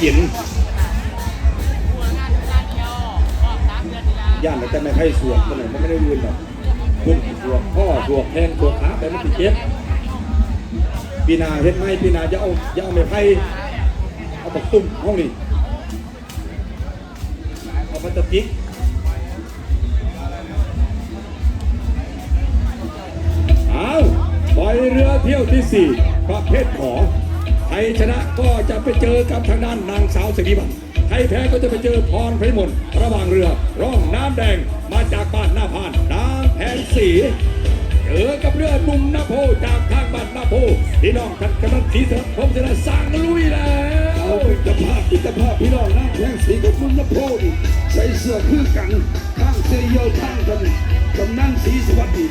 เย็นย่านแต่ไม่ให้สวดมันไหนมันไม่ได้ยืนหรอกพุ่งสวดพ่อสวดแทงสวดขาแต่มันติดเจ็บปีหนาเฮ็ดไหมปีหนาจะเอาจะเอาไม่ไพ่เอาปักตุ้มห้องนี้เอาพลาสติกเอาปล่อยเรือเที่ยวที่4ประเภทขอ ใครชนะก็จะไปเจอกับทางด้านนางสาวสิริวัลใครแพ้ก็จะไปเจอพรไพมลระหว่างเรือ ร่องน้ำแดงมาจากบ้านหน้าพานนางแผนสีเจอกับเรือนุ่มนาโพจากทางบ้านนาโพพี่น้องท่านกำลังสีสนับผมจะสร้างลุยแล้วเอาเป็นเจ้าภาพอิตภาพพี่น้องนะแข่งสีกับมุนนโพนี่ใส่เสื้อคือกันข้างเสื้อเยี่ยวข้างกันกำนันสีสวัสดี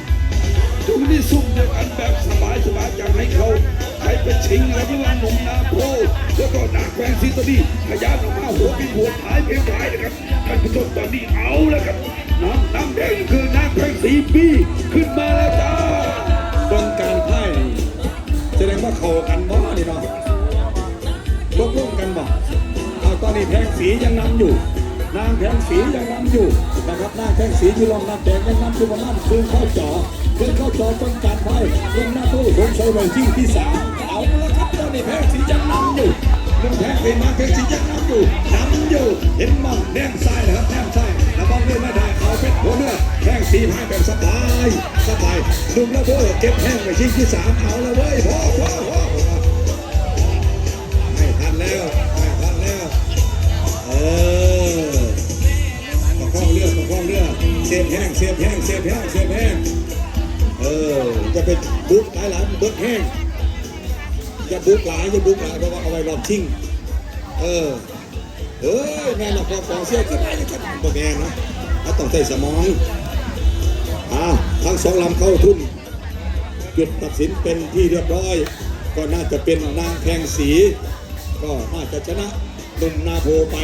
ตรงนี้ซุ่มเดียวกันแบบสบายสบายจากให้เขา ชิงอะไรที่ว่าหนุ่มนาโพแล้วก็นาแข่งสีตัวนี้ขยันออกมาหัวปีหัวท้ายเพลงท้ายนะครับท่านผู้ชมตอนนี้เอาแล้วครับน้ำน้ำแดงคือนาแข่งสีปีขึ้นมาแล้วจ้าเบิ่งการไพ่แสดงว่าเขากันบ่นี่เนาะร่วมร่วมกันบ่เอาตอนนี้แพงสียังนำอยู่นางแพงสียังนำอยู่นะครับนางแพงสีอยู่ลองน้ำแดงยังนำอยู่ประมาณคืนเข้าจอคืนเข้าจอต้นการไพ่ลงหน้าตู้สงสัยไว้ที่ที่สาม ตอนนี้แพงสียังนำอยู่หนึ่งแพงสีนางแพงสียังนำอยู่นำอยู่เห็นมั้งแนมซ้ายนะครับแนมซ้ายแล้วบอลเล่นไม่ได้เอาเป็นหัวเนื้อแพงสีพายแบบสบายสบายดุมแล้วเบ้เก็บแห้งไปที่ที่สามเอาละเว้ยพ่อพ่อพ่อไม่ทันแล้วไม่ทันแล้วเออประคองเรือประคองเรือเสียบแห้งเสียบแห้งเสียบแห้งเสียบแห้งเออจะเป็นบุ๊กหลายหลายเบิดแห้ง จะบุกหลายจะบุกหลายเพราะว่าเอาไว้รอบชิงเออเฮ้ยแม่หลอกกองเสียขึ้นไปจะขึ้นตัวแม่นะถ้าต้องใส่สมองอ่าทั้งสองลำเข้าทุนจุดตัดสินเป็นที่เรียบร้อย ก็น่าจะเป็นนางแพงสี ก็น่าจะชนะหนุ่มนาโพไป